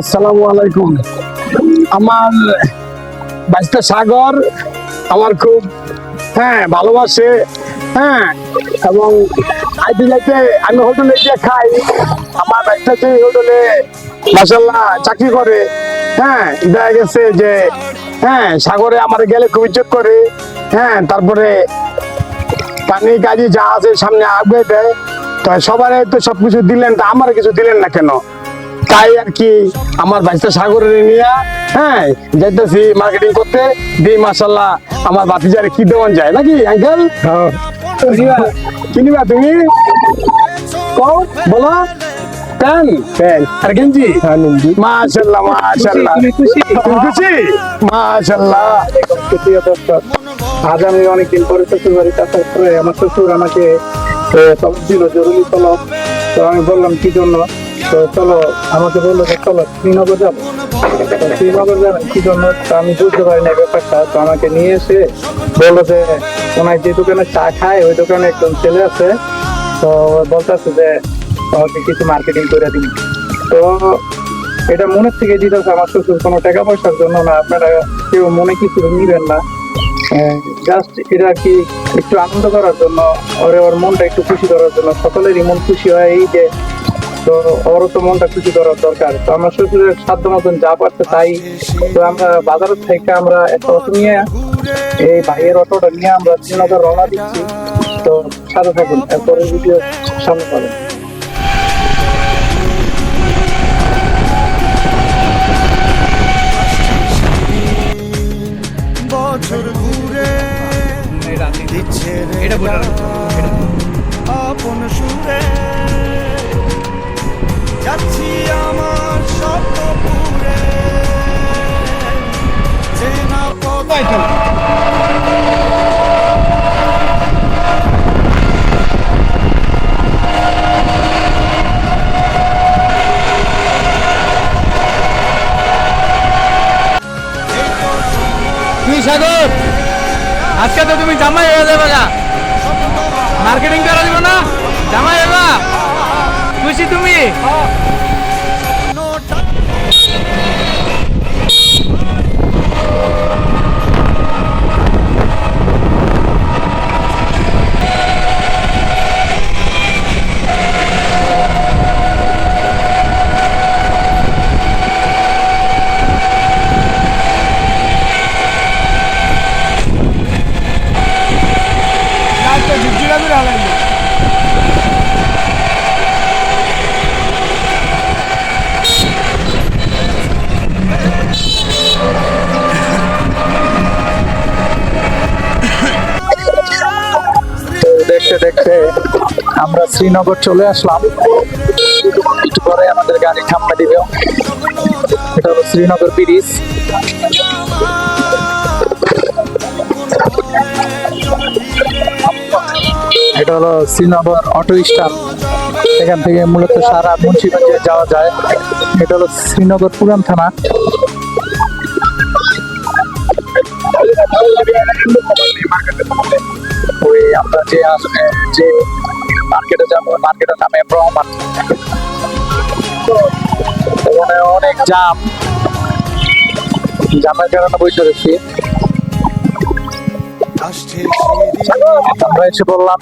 আসসালামু আলাইকুম। আমার বাইশটা সাগর, আমার খুব হ্যাঁ ভালোবাসে হ্যাঁ এবং যাইতে আমি হোটেলে গিয়ে খাই। আমার বাইশটা যে হোটেলে মাসাল্লাহ চাকরি করে হ্যাঁ দেখা গেছে যে হ্যাঁ সাগরে আমার গেলে খুব ইজ্জত করে হ্যাঁ তারপরে পানি কাজে যা আছে সামনে আগে দেয়। তো সবার তো সবকিছু দিলেন, তা আমার কিছু দিলেন না কেন? তাই আর কি আমার বাইশটা সাগরের নিয়ে হ্যাঁ যাইতেছি মার্কেটিং করতে। দিই মাসাল্লাহ আমার বাতিজারে কি দেওয়ান যায় নাকি আঙ্কেল কিনিবা তুমি? কও বলো। প্যান? প্যান। আর গেঞ্জি? মাশাল্লাহ মাশাল্লাহ তুমি খুশি? তুমি খুশি? মাশাল্লাহ প্রিয় দর্শক আজ আমি অনেকদিন পরে শ্বশুর বাড়িতে আসার পরে আমার শ্বশুর আমাকে তলব দিল জরুরি তলব। তো আমি বললাম কি জন্য? তো চলো, আমাকে বলল যে, চলো, শ্রীনগর যাব। শ্রীনগর যাবেন কি জন্য আমি বুঝতে পারি না ব্যাপারটা। তো আমাকে নিয়ে এসে বলল যে, ওনার যে দোকানে চা খায়, ওই দোকানে একজন ছেলে আছে। তো বলতেছে যে আমাকে কিছু মার্কেটিং করে দিন। তো এটা মনের থেকে দিতেছে আমার শ্বশুর। কোনো টাকা পয়সার জন্য না, আপনারা কেউ মনে কিছু নিবেন না। জাস্ট এটা কি একটু আনন্দ করার জন্য, ওরে ওর মনটা একটু খুশি করার জন্য। সকলেরই মন খুশি হয় এই যে তো ওরও তো মনটা খুশি করার দরকার। তো আমার শ্বশুরের সাধ্য মতন যা পারছে তাই। তো আমরা বাজারের থেকে আমরা একটা অটো নিয়ে এই ভাইয়ের অটোটা নিয়ে আমরা শ্রীনগর রওনা দিচ্ছি। তো সাথে থাকুন এরপরে ভিডিও সামনে পাবেন। বছর ঘুরে এটা বলে আপন সুরে মার্কেটিং করা দিব না? জামাই খুশি তুমি? শ্রীনগর চলে আসলাম। একটু পরে আমাদের গাড়ি থামা দিবে এটা হলো শ্রীনগর ব্রিজ। এটা হলো শ্রীনগর অটো স্ট্যান্ড। এখান থেকে মূলত সারা মুন্সিগঞ্জে যাওয়া যায়। এটা হলো শ্রীনগর পুরান থানা। ওই আমরা যে যে মার্কেটে যাব মার্কেটের নামে ব্রহ্মান এখানে অনেক জাম। জামের কারণে বসে রয়েছি। আমরা এসে বললাম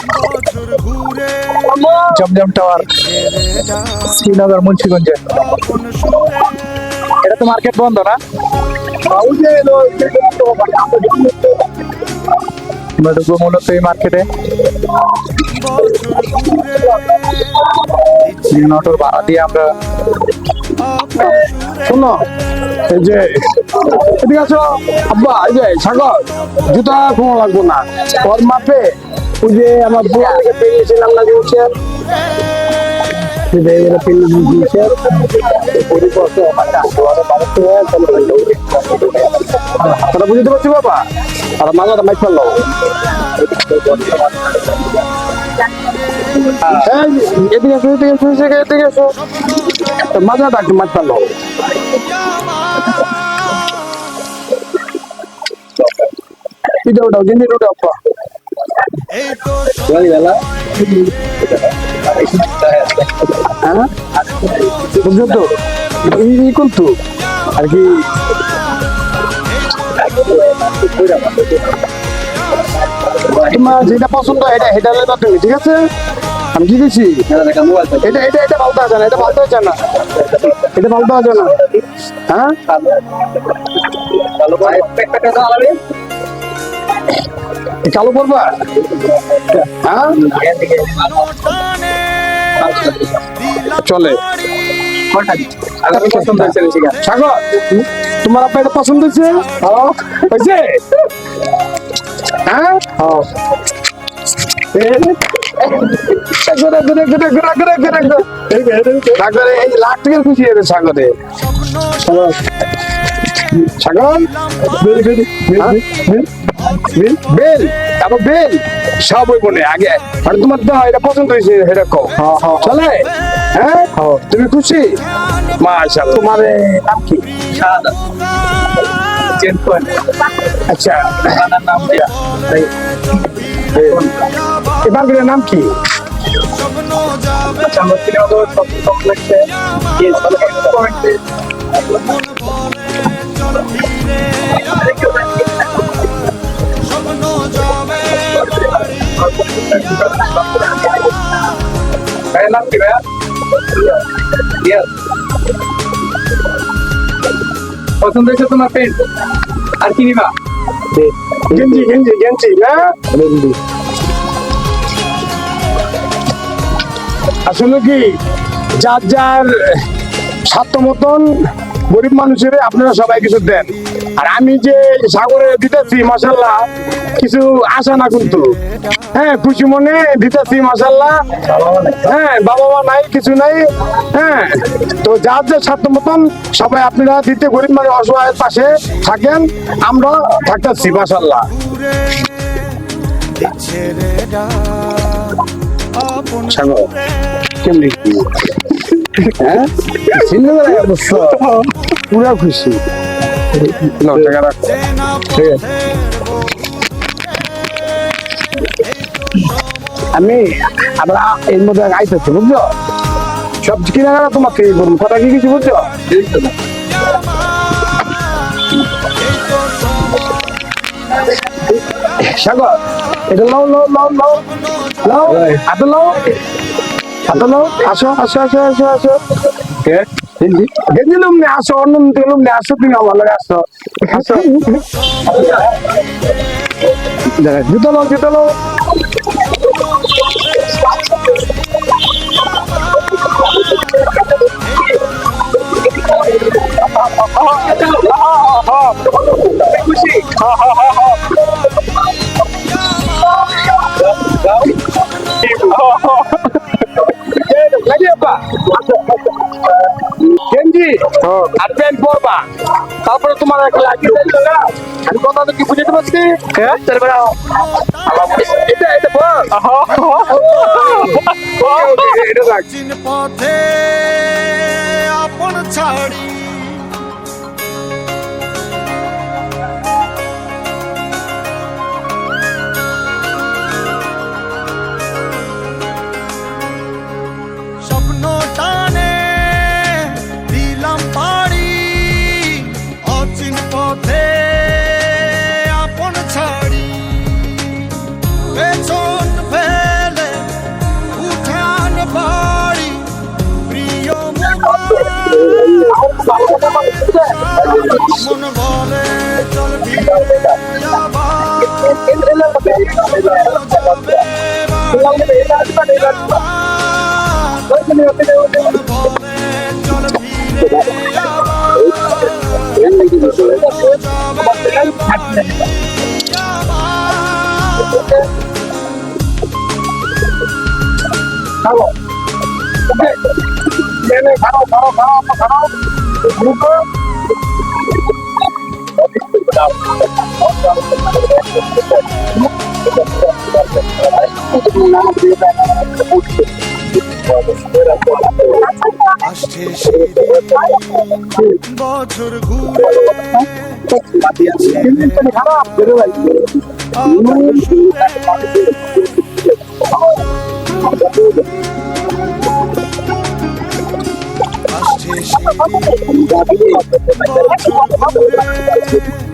জমজম টাওয়ার শ্রীনগর মুন্সিগঞ্জে। এটা তো মার্কেট বন্ধ না? আমরা ঢুকবো মূলত এই মার্কেটে নটর ভাড়া দিয়ে আমরা শোনো এই যে এদিকে আছো আব্বা এই যে সাগর জুতা কোনো লাগবো না। ওর মাপে ওই যে আমার বুয়া। থেকে পেয়েছিলাম না জিনিসের জিনিসের হাতটা বুঝতে পারছি বাবা? আর মাজাটা মাইক ফেলল এদিকে আসো এদিকে আসো, এদিকে এদিকে আসো। একটু মাইক ফেলল এটা ওটাও গেঞ্জি ওটা এই তো বুঝছ তো? ই- ই কিন্তু আর কি? তোমার যেটা পছন্দ এটা এটা লেবা তুমি, ঠিক আছে? আমি কি দিছি এটা এটা এটা ভালো আছে না, এটা ভালো আছে না? এটা ভালো আছে না? হ্যাঁ? কালো পড়বা হ্যাঁ? চলে। বাড়ি সাগর তোমার আপা এটা পছন্দ হয়েছে? হয়েছে? হ্যাঁ। সাগরে এই লাখ টাকার খুশি হবে সাগরে। সাগর? হ্যাঁ? বেল বেল। সব ওই বনে আগে আর তোমার তো এটা পছন্দ হয়েছে এটা কো চলে হ্যাঁ তুমি খুশি মাশাআল্লাহ তোমার নাম কি আচ্ছা এবার নাম কি স্বপ্ন যাবে বাড়ি পছন্দ হয়েছে তোমার পেন্ট আর কি নিবা? গেঞ্জি গেঞ্জি গেঞ্জি না? আসলে কি যার যার সাধ্য মতন গরিব মানুষের আপনারা সবাই কিছু দেন। আর আমি যে সাগরে দিতেছি মাসাল্লাহ কিছু আশা না কিন্তু। হ্যাঁ খুশি মনে দিতেছি মাসাল্লাহ হ্যাঁ বাবা মা নাই কিছু নাই। হ্যাঁ তো যার যার সাধ্য মতন সবাই আপনারা দিতে গরিব মানুষ অসহায়ের পাশে থাকেন আমরা থাকতেছি মাসাল্লাহ কেমনি? হ্যাঁ? পুরা খুশি। নাও, টাকা রাখো। চেনা ঠিক আছে। আমি আমরা এর মধ্যে আইতেছি বুঝছ? সব কিনা তোমাকে বলুন কথা কি কিছু বুঝছ? সাগর এটা লাও লাও লাও লাও। লাও হাতে লাও। আসো আসো আসো আসো আসো। গেঞ্জি? লুম নে আসো অন্য লুম নে আসো তুমি আমার লাগে আসো। আসো। জুতো লাও জুতো লাও। খুশি? লাগিয়ে গেঞ্জি আর প্যান্ট পরবা তারপরে তোমার একটা না। আমি কথা তো কি বুঝতে পারছি? তারপরে এটা এটা পর এটা পথে আপন ছাড়ি মন বলে চল ফিরে যাবার খাও খাও খাও খাও খাও আসছে বছর ঘুরে। আসছে বছর ঘুরে।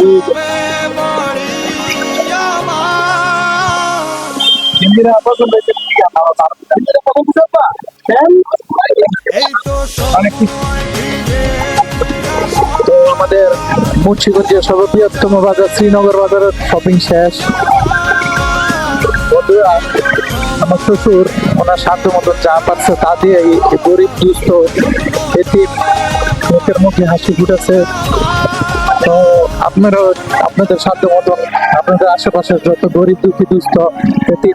আমাদের মুন্সিগঞ্জের সর্ববৃহত্তম বাজার শ্রীনগর বাজারের শপিং শেষ। বন্ধুরা আমার শ্বশুর ওনার সাধ্য মতন যা পাচ্ছে তা দিয়ে গরিব দুস্থ এটি লোকের মুখে হাসি ফুটেছে। তো আপনারও আপনাদের সাধ্য মতন আপনাদের আশেপাশে যত গরিব, দুঃখী, দুস্থ এটি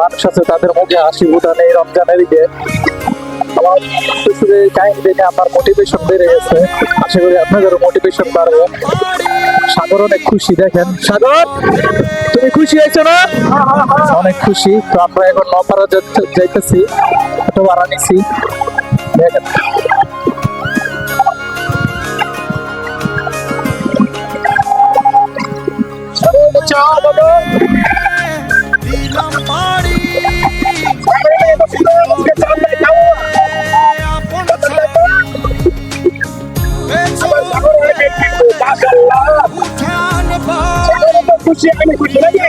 মানুষ আছে, তাদের মুখে হাসি ফুটান এই রমজানের ঈদে আমার এই কাহিনী দেখে আমার মোটিভেশন বেড়ে গেছে। আশা করি আপনাদেরও মোটিভেশন বাড়বে। সাগর অনেক খুশি, দেখেন। সাগর, তুমি খুশি হয়েছো না? অনেক খুশি। তো আমরা এখন নপাড়া যাইতে- যাইতেছি অটো ভাড়া দেখেন। খুশি আমি খুশি নাকি